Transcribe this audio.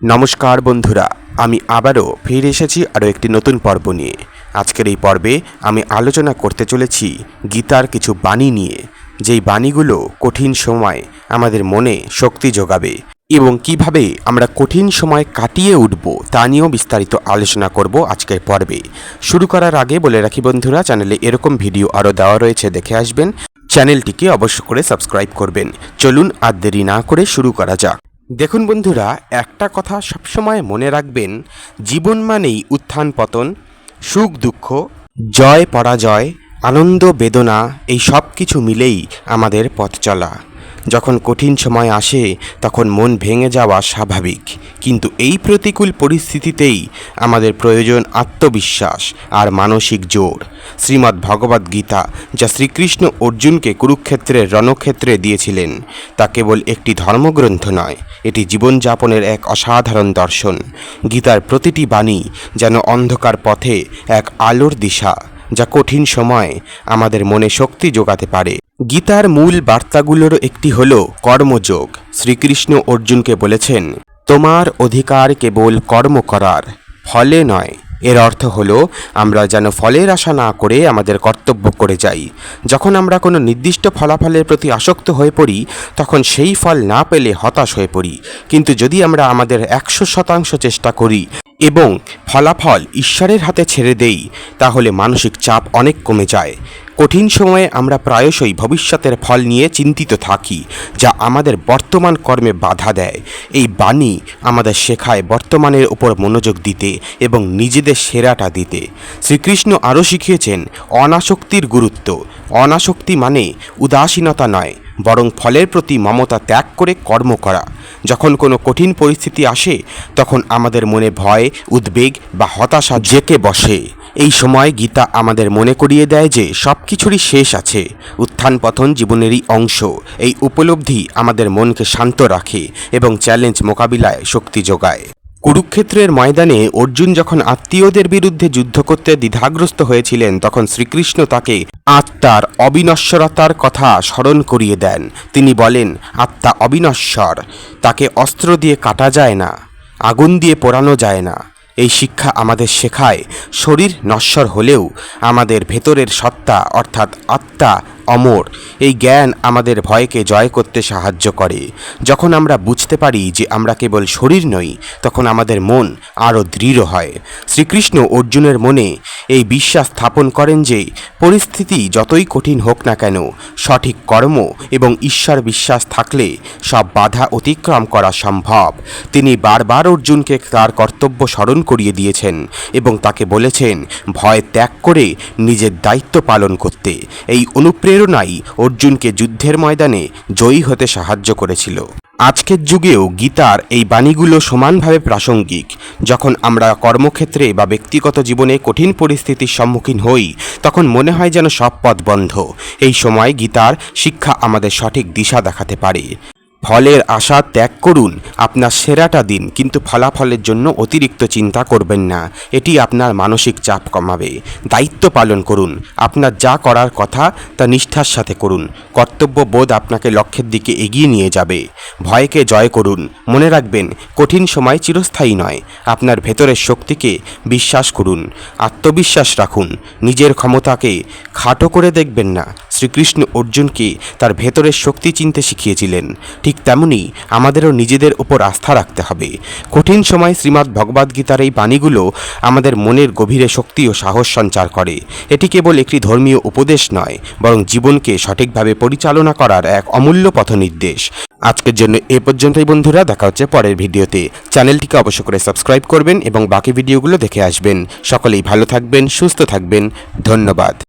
নমস্কার বন্ধুরা, আমি আবারও ফিরে এসেছি আরও একটি নতুন পর্ব নিয়ে। আজকের এই পর্বে আমি আলোচনা করতে চলেছি গীতার কিছু বাণী নিয়ে, যেই বাণীগুলো কঠিন সময় আমাদের মনে শক্তি যোগাবে এবং কীভাবে আমরা কঠিন সময় কাটিয়ে উঠব তা নিয়েও বিস্তারিত আলোচনা করব আজকের পর্বে। শুরু করার আগে বলে রাখি বন্ধুরা, চ্যানেলে এরকম ভিডিও আরও দেওয়া রয়েছে, দেখে আসবেন। চ্যানেলটিকে অবশ্য করে সাবস্ক্রাইব করবেন। চলুন আর দেরি না করে শুরু করা যাক। দেখুন বন্ধুরা, একটা কথা সবসময় মনে রাখবেন, জীবন মানেই উত্থান পতন, সুখ দুঃখ, জয় পরাজয়, আনন্দ বেদনা, এই সব কিছু মিলেই আমাদের পথ চলা। যখন কঠিন সময় আসে, তখন মন ভেঙে যাওয়া স্বাভাবিক। কিন্তু এই প্রতিকূল পরিস্থিতিতেই আমাদের প্রয়োজন আত্মবিশ্বাস আর মানসিক জোর। শ্রীমদ্ ভগবদ্ গীতা, যা শ্রীকৃষ্ণ অর্জুনকে কুরুক্ষেত্রের রণক্ষেত্রে দিয়েছিলেন, তা কেবল একটি ধর্মগ্রন্থ নয়, এটি জীবনযাপনের এক অসাধারণ দর্শন। গীতার প্রতিটি বাণী যেন অন্ধকার পথে এক আলোর দিশা। যা কঠিন সময় আমাদের মনে শক্তি যোগাতে পারে। গীতার মূল বার্তাগুলোর একটি হল কর্মযোগ। শ্রীকৃষ্ণ অর্জুনকে বলেছেন, তোমার অধিকার কেবল কর্ম করার, ফলে নয়। এর অর্থ হলো, আমরা যেন ফলের আশা না করে আমাদের কর্তব্য করে যাই। যখন আমরা কোনো নির্দিষ্ট ফলাফলের প্রতি আসক্ত হয়ে পড়ি, তখন সেই ফল না পেলে হতাশ হয়ে পড়ি। কিন্তু যদি আমরা আমাদের একশো শতাংশ চেষ্টা করি এবং ফলাফল ঈশ্বরের হাতে ছেড়ে দেই তাহলে মানসিক চাপ অনেক কমে যায়। কঠিন সময়ে আমরা প্রায়শই ভবিষ্যতের ফল নিয়ে চিন্তিত থাকি, যা আমাদের বর্তমান কর্মে বাধা দেয়। এই বাণী আমাদের শেখায় বর্তমানের উপর মনোযোগ দিতে এবং নিজেদের সেরাটা দিতে। শ্রীকৃষ্ণ আরও শিখিয়েছেন, অনাসক্তির গুরুত্ব। অনাসক্তি মানে উদাসীনতা নয়, বরং ফলের প্রতি মমতা ত্যাগ করে কর্ম করা। যখন কোনো কঠিন পরিস্থিতি আসে, তখন আমাদের মনে ভয়, উদ্বেগ বা হতাশা জেকে বসে। এই সময় গীতা আমাদের মনে করিয়ে দেয় যে সব কিছুরই শেষ আছে। উত্থান পতন জীবনেরই অংশ। এই উপলব্ধি আমাদের মনকে শান্ত রাখে এবং চ্যালেঞ্জ মোকাবিলায় শক্তি যোগায়। কুরুক্ষেত্রের ময়দানে অর্জুন যখন আত্মীয়দের বিরুদ্ধে যুদ্ধ করতে দ্বিধাগ্রস্ত হয়েছিলেন, তখন শ্রীকৃষ্ণ তাকে আত্মার অবিনশ্বরতার কথা স্মরণ করিয়ে দেন। তিনি বলেন, আত্মা অবিনশ্বর, তাকে অস্ত্র দিয়ে কাটা যায় না, আগুন দিয়ে পোড়ানো যায় না। এই শিক্ষা আমাদের শেখায়। শরীর নশ্বর হলেও আমাদের ভেতরের সত্তা অর্থাৎ আত্মা অমর। এই জ্ঞান আমাদের ভয়কে জয় করতে সাহায্য করে। যখন আমরা বুঝতে পারি যে আমরা কেবল শরীর নই, তখন আমাদের মন আরও দৃঢ় হয়। শ্রীকৃষ্ণ অর্জুনের মনে এই বিশ্বাস স্থাপন করেন যে, পরিস্থিতি যতই কঠিন হোক না কেন, সঠিক কর্ম এবং ঈশ্বর বিশ্বাস থাকলে সব বাধা অতিক্রম করা সম্ভব। তিনি বারবার অর্জুনকে তার কর্তব্য স্মরণ করিয়ে দিয়েছেন এবং তাকে বলেছেন, ভয় ত্যাগ করে নিজের দায়িত্ব পালন করতে। এই অনুপ্রেরণাই অর্জুনকে যুদ্ধের ময়দানে জয়ী হতে সাহায্য করেছিল। আজকের যুগেও গীতার এই বাণীগুলো সমানভাবে প্রাসঙ্গিক। যখন আমরা কর্মক্ষেত্রে বা ব্যক্তিগত জীবনে কঠিন পরিস্থিতির সম্মুখীন হই, তখন মনে হয় যেন সব পথ বন্ধ। এই সময় গীতার শিক্ষা আমাদের সঠিক দিশা দেখাতে পারে। ফলের আশা ত্যাগ করুন, আপনার সেরাটা দিন, কিন্তু ফলাফলের জন্য অতিরিক্ত চিন্তা করবেন না, এটি আপনার মানসিক চাপ কমাবে। দায়িত্ব পালন করুন, আপনার যা করার কথা তা নিষ্ঠার সাথে করুন কর্তব্য বোধ আপনাকে লক্ষ্যের দিকে এগিয়ে নিয়ে যাবে। ভয়কে জয় করুন, মনে রাখবেন, কঠিন সময় চিরস্থায়ী নয়, আপনার ভেতরের শক্তিকে বিশ্বাস করুন, আত্মবিশ্বাস রাখুন, নিজের ক্ষমতাকে খাটো করে দেখবেন না। শ্রীকৃষ্ণ অর্জুনকে তার ভেতরের শক্তি চিনতে শিখিয়েছিলেন। ঠিক তেমনি আমাদেরও নিজেদের ওপর আস্থা রাখতে হবে। কঠিন সময় শ্রীমদ্ ভগবদ্গীতার এই বাণীগুলো আমাদের মনের গভীরে শক্তি ও সাহস সঞ্চার করে। এটি কেবল একটি ধর্মীয় উপদেশ নয়, বরং জীবনকে সঠিকভাবে পরিচালনা করার এক অমূল্য পথনির্দেশ। আজকের জন্য এ পর্যন্তই বন্ধুরা, দেখা হচ্ছে পরের ভিডিওতে। চ্যানেলটিকে অবশ্য করে সাবস্ক্রাইব করবেন এবং বাকি ভিডিওগুলো দেখে আসবেন। সকলেই ভালো থাকবেন, সুস্থ থাকবেন। ধন্যবাদ।